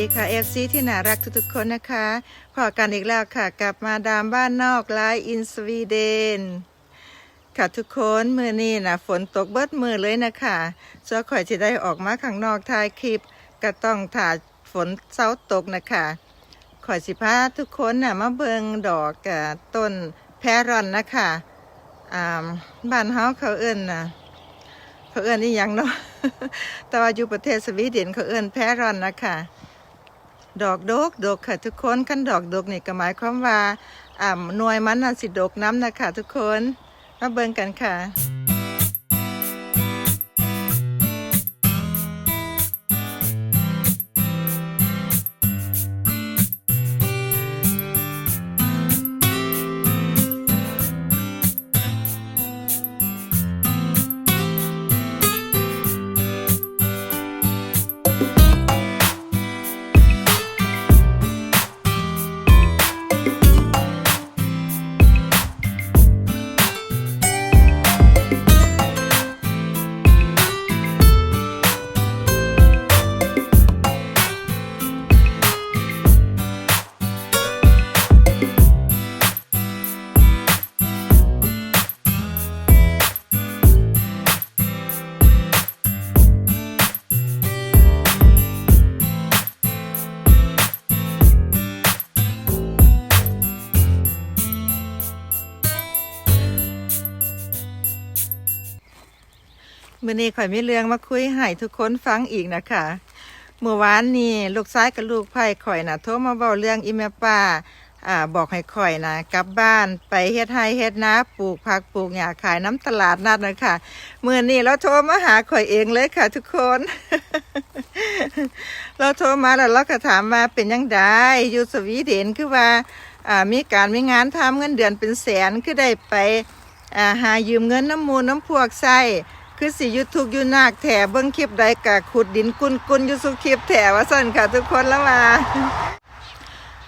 ดีค่ะเอฟซีที่น่ารักทุกๆคนนะคะพอกันอีกแล้วค่ะกลับมาดามบ้านนอกไลน์อินสวีเดนค่ะทุกคนมือนี้นะฝนตกเบิดมือเลยนะคะส่วข่อยจะได้ออกมาข้างนอกถ่ายคลิป ก็ต้องถ่ายฝนเศร้าตกนะคะข่อยสิพาทุกคนน่ะมาเบิงดอกกับต้นแพรอนนะคะอ่าบ้านเฮาเขาเอิ้นนะเขาเอิ้นนี่ยังเนาะแต่ว่าอยู่ประเทศสวีเดนเขาเอิ้นแพรอนนะคะ ดอกดกดกค่ะทุกคนขั้นดอกดกนี่ก็หมายความว่าอ่าหน่วยมันน่ะสิดกน้ำนะคะทุกคนมาเบิ่งกันค่ะ มื่อนี้ข่อยมีเรื่องมาคุยให้ทุกคนฟังอีกนะคะเมื่อวานนี้ลูกชายกับลูกไผ่ข่อยนะโทรมาเว้าเรื่องอีแม่ป้าอ่าบอกให้ข่อยนะกลับบ้านไปเฮ็ดไร่เฮ็ดนาปลูกผักปลูกหญ้าขายน้ำตลาดนัดนะคะเมื่อนี้เราโทรมาหาข่อยเองเลยค่ะ ทุกคน เราโทรมาแล้วเราก็ถามมาเป็นยังไงอยู่สวีเดนคือว่าอ่ามีการมีงานทำเงินเดือนเป็นแสนคือได้ไปอ่าหายืมเงินน้ำมูลน้ำพวกใส่ คือสิยุทุกข์อยู่นากแถเบิ้งคลิปใดกะขุดดินกุนกุนยู่สุคลิปแถว่าสั่นค่ะทุกคนแล้วมา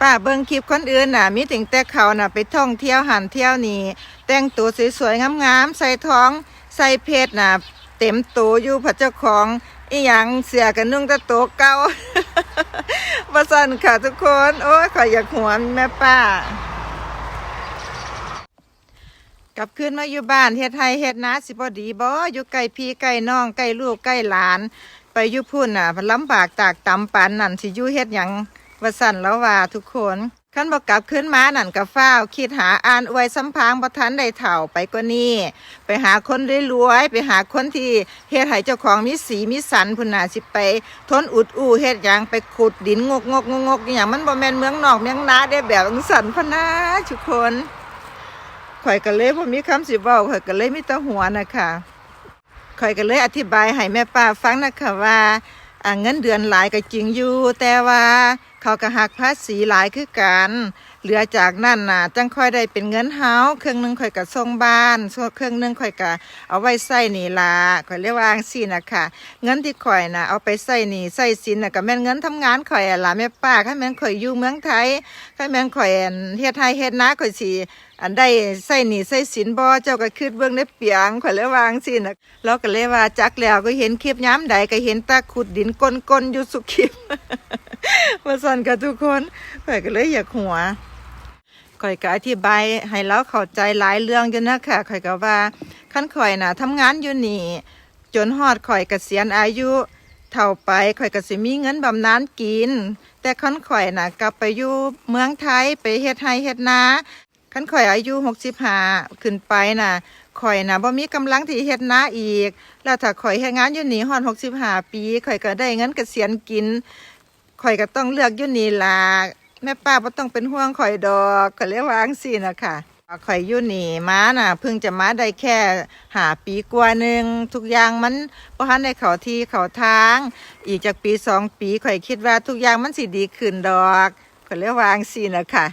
ป้าเบิ้งคลิปคนอื่นน่ะมีถึงแต่เขาน่ะไปท่องเที่ยวหันเที่ยวนี่แต่งตัวสวยๆงามๆใส่ท้องใส่เพชรน่ะเต็มตัวอยู่พระเจ้าของอีหยังเสียกันนุ่งต่โตเก่าว่าสั่นค่ะทุกคน โอ้ยขออยากหัวแม่ป้า กลับคืนมาอยู่บ้านเฮ็ดไทยเฮ็ดนาสิบ่ดีบ่อยู่ใกล้พี่ใกล้น้องใกล้ลูกใกล้หลาน ไปอยู่พุ่นน่ะมันลำบากตากตำปานนั่นสิอยู่เฮ็ดหยังว่าสั่นแล้วว่าทุกคนคันบ่กลับคืนมานั่นก็ฟ้าวคิดหาอ่านอวยสัมพางบ่ทันได้เฒ่าไปกว่านี้ ไปหาคนรวยๆไปหาคนที่เฮ็ดให้เจ้าของมีสีมีสันพุ่นน่ะสิไป ทนอุดอู้เฮ็ดหยังไปขุดดินงกงกงกงกอหย่างมันบ่แม่นเมืองนอกเมืองนาได้แบบจังสั่นพะนะทุกคน ข่อยก็เลยพอมีคำสิเว้าข่อยก็เลยมีตะหัวนะคะข่อยก็เลยอธิบายให้แม่ป้าฟังนะคะว่าอ่าเงินเดือนหลายก็จริงอยู่ แต่ว่าเขาก็หักภาษีหลายคือกัน เหลือจากนั้นน่ะจังค่อยได้เป็นเงินเฮาเครื่องนึงข่อยก็ส่งบ้านส่วนเครื่องนึงข่อยก็เอาไว้ใส่หนีล่ะข่อยเรียกว่าจังซี่นะคะเงินที่ข่อยน่ะเอาไปใส่หนีใส่สินน่ะก็แม่นเงินทำงานข่อยอะล่ะแม่ป้าถ้าแม่นข่อยอยู่เมืองไทยถ้าแม่นข่อยเฮ็ดไทยเฮ็ดนาข่อยสิอันได้ใส่หนีใส่สินบ่เจ้าก็คิดเบื้องในเปียงข่อยเลยวางสินะเราก็เลยว่าจักแล้วก็เห็นคลิปย้ำใดก็เห็นตาขุดดินก้นๆอยู่สุคลิ มาสั่นกับทุกคนข่อยก็เลยอยากหัวข่อยก็อธิบายให้เราเข้าใจหลายเรื่องอยู่นะค่ะข่อยก็ว่าขั้นข่อยน่ะทำงานอยู่นี่ จนฮอดข่อยเกษียณอายุ เท่าไปข่อยก็สิมีเงินบำนาญกิน แต่คันข่อยน่ะกลับไปอยู่เมืองไทยไปเฮ็ดไร่เฮ็ดนาคันข่อยอายุหกสิบห้าขึ้นไปน่ะข่อยนะบ่มีกำลังที่เฮ็ดนาอีก แล้วถ้าข่อยเฮ็ดงานอยู่นี่ฮอดหกสิบห้าปีข่อยก็ได้เงินเกษียณกิน ข่อยก็ต้องเลือกอยู่นี่ล่ะแม่ป้าบ่ต้องเป็นห่วงข่อยดอกก็เลยว่าจังซีน่ะค่ะข่อยอยู่นี่มาน่ะเพิ่งจะมาได้แค่หาปีกว่าหนึงทุกอย่างมันบ่ทันได้เข้าที่เข้าทาง อีกจากปีสองปีข่อยคิดว่าทุกอย่างมันสิดีขึ้นดอกข่อยเลยว่าจังซีน่ะค่ะ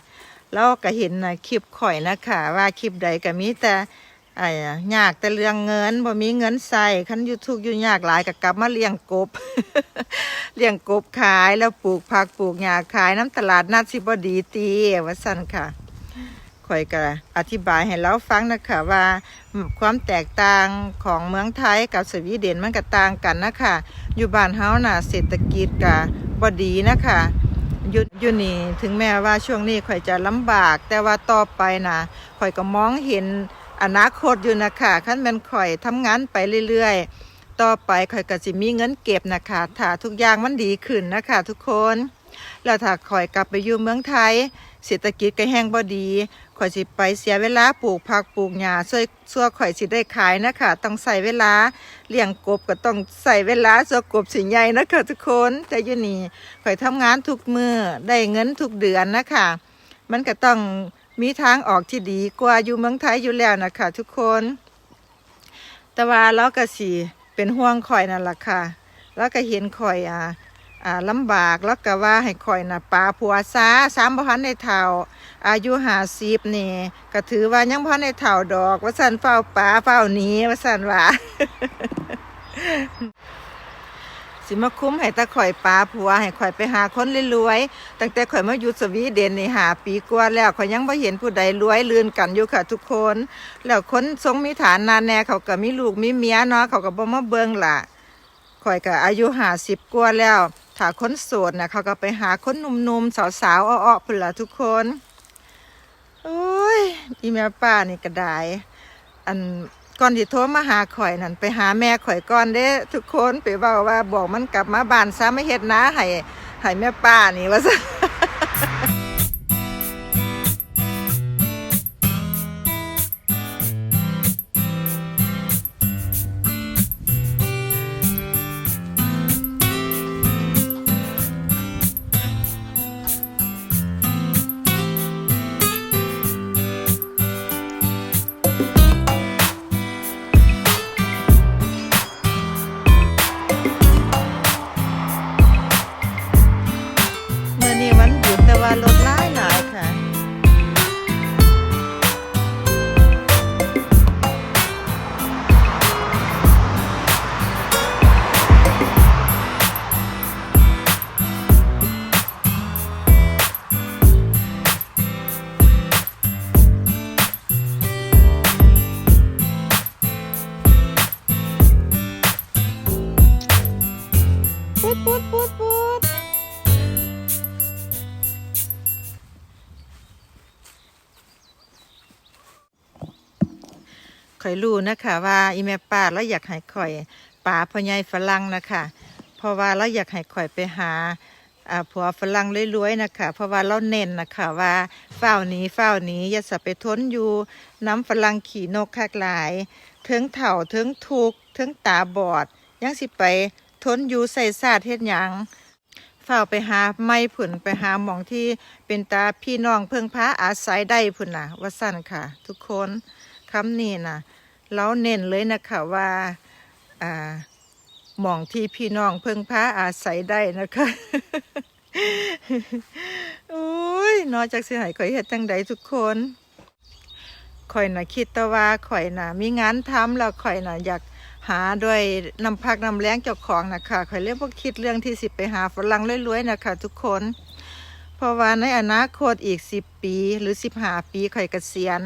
แล้วก็เห็นนะคลิปข่อยนะคะว่าคลิปใดก็มีแต่ ไอ้ยากแต่เรื่องเงินบ่มีเงินใส่คันอยู่ทุกอยู่ยากหลายก็กลับมาเลี้ยงกบ เลี้ยงกบขายแล้วปลูกผักปลูกหญ้าขายน้ำตลาดนัดสิบดีตีว่าซั่นค่ะข่อยก็อธิบายให้เราฟังนะคะว่าความแตกต่างของเมืองไทยกับสวีเดนมันก็ต่างกันนะคะอยู่บ้านเฮาน่ะเศรษฐกิจก็บ่ดีนะคะอยู่อยู่นี่ถึงแม้ว่าช่วงนี้ข่อยจะลำบาก แต่ว่าต่อไปนะข่อยก็มองเห็น อนาคตอยู่นะคะคันแม่นข่อยทำงานไปเรื่อยๆ ต่อไปข่อยก็สิมีเงินเก็บนะคะถ้าทุกอย่างมันดีขึ้นนะคะทุกคน แล้วถ้าข่อยกลับไปอยู่เมืองไทย เศรษฐกิจก็แห้งบ่ดีข่อยสิไปเสียเวลาปลูกผักปลูกหญ้าช่วยซัวข่อยสิได้ขายนะคะต้องใส่เวลาเลี้ยงกบก็ต้องใส่เวลาซัวกบสิใหญ่นะคะทุกคนแต่อยู่นี่ข่อยทำงานทุกมือได้เงินทุกเดือนนะคะมันก็ต้อง มีทางออกที่ดีกว่าอยู่เมืองไทยอยู่แล้วนะคะทุกคน แต่ว่าเราก็สิเป็นห่วงข่อยนั่นแหละค่ะ แล้วก็เห็นข่อยอ่าอ่าลำบากแล้วก็ว่าให้ข่อยน่ะปลาผัวซาสามพันในเท่า อายุหาสิบนี่ก็ถือว่ายังพันในเท่าดอก ว่าสันเฝ้าปลาเฝ้านี้ว่าสันว่า สิมาคุ้มให้ตาข่อยปลาผัวให้ข่อยไปหาคนรวยๆตั้งแต่ข่อยมาอยู่สวีเดนนี่หาปีกว่าแล้วข่อยยังไม่เห็นผู้ใดรวยลื่นกันอยู่ค่ะทุกคน แล้วคนทรงมีฐานนานแน่เขาก็มีลูกมีเมียเนาะเขาก็บ่มาเบิ่งล่ะข่อยก็อายุหาสิบกว่าแล้วถ้าคนโสดน่ะเขาก็ไปหาคนหนุ่มๆสาวๆอ้อๆพุ่นละทุกคนโอ้ยอีแม่ป้านี่ก็ได้อัน ก่อนที่โทรมาหาข่อยนั่นไปหาแม่ข่อยก่อนเด้ทุกคนไปเว้าว่าบอกมันกลับมาบ้านซะไม่เฮ็ดนะให้ให้แม่ป้านี่ว่าซะ ข่อยรู้นะคะว่าอีแม่ป้าเราอยากให้ข่อยป่าพ่อใหญ่ฝรั่งนะคะเพราะว่าเราอยากให้ข่อยไปหาผัวฝรั่งรวยๆนะคะ เพราะว่าเราเน้นนะคะว่าเฝ้าหนี้เฝ้าหนี้อย่าสะไปทนอยู่น้ำฝรั่งขี่นกคักหลายเทิงเถ่าเทิงทุกข์เทิงตาบอด ยังสิไปทนอยู่ใส่ซาดเฮ็ดหยังเฝ้าไปหาไม่ผุนไปหาหมองที่เป็นตาพี่น้องเพิ่งพาอาศัยได้พุ่นน่ะว่าสั้นค่ะ ทุกคน คำนี้นะเราเน้นเลยนะคะว่าอ่าหมองที่พี่น้องเพิ่งพาอาศัยได้นะคะโอ้ยนอกจากสิใหายข่อยเฮ็ดจังใดทุกคนข่อยน่ะคิดแต่ว่าข่อยน่ะมีงานทำแล้วข่อยน่ะอยากหาด้วยนำพักนำแรงเจ้าของนะคะข่อยเรียกว่คิดเรื่องที่สิไปหาฝรั่งรวยๆนะคะทุกคน เพราะว่าในอนาคตอีกสิบปีหรือสิบห้าปีข่อยเกษียณ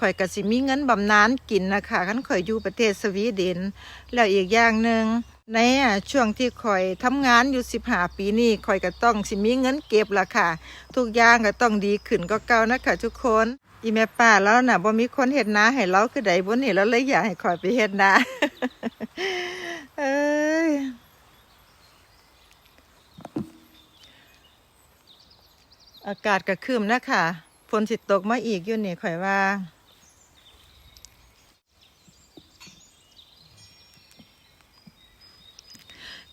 ข่อยกสิมีเงินบำนาญกินนะคะคันข่อยอยู่ประเทศสวีเดน แล้วอีกอย่างหนึ่งในช่วงที่ข่อยทำงานอยู่สิบห้าปีนี่ข่อยก็ต้องสิมีเงินเก็บละค่ะ ทุกอย่างก็ต้องดีขึ้นก็เก่านะคะทุกคนอีแม่ป้าแล้วน่ะบ่มีคนเฮ็ดนาให้เราคือใดบ่นี่แล้วเลยอยากให้ข่อยไปเฮ็ดนาเอ้ย อากาศก็ครึมนะคะฝนสิตกมาอีกอยู่นี่ข่อยว่า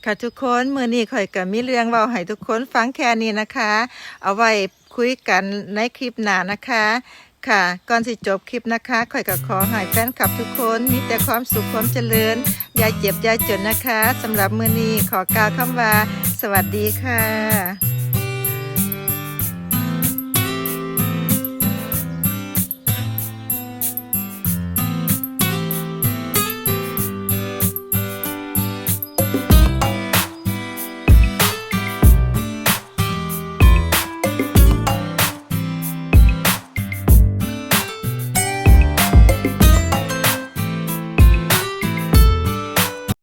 ค่ะทุกคนมือนี้ข่อยก็มีเรื่องเว้าให้ทุกคนฟังแค่นี้นะคะ เอาไว้คุยกันในคลิปหน้านะคะ ค่ะ ก่อนสิจบคลิปนะคะข่อยก็ขอให้แฟนคลับทุกคนมีแต่ความสุขความเจริญอย่าเจ็บอย่าจนนะคะสำหรับมือนี้ขอกล่าวคำว่า สวัสดีค่ะ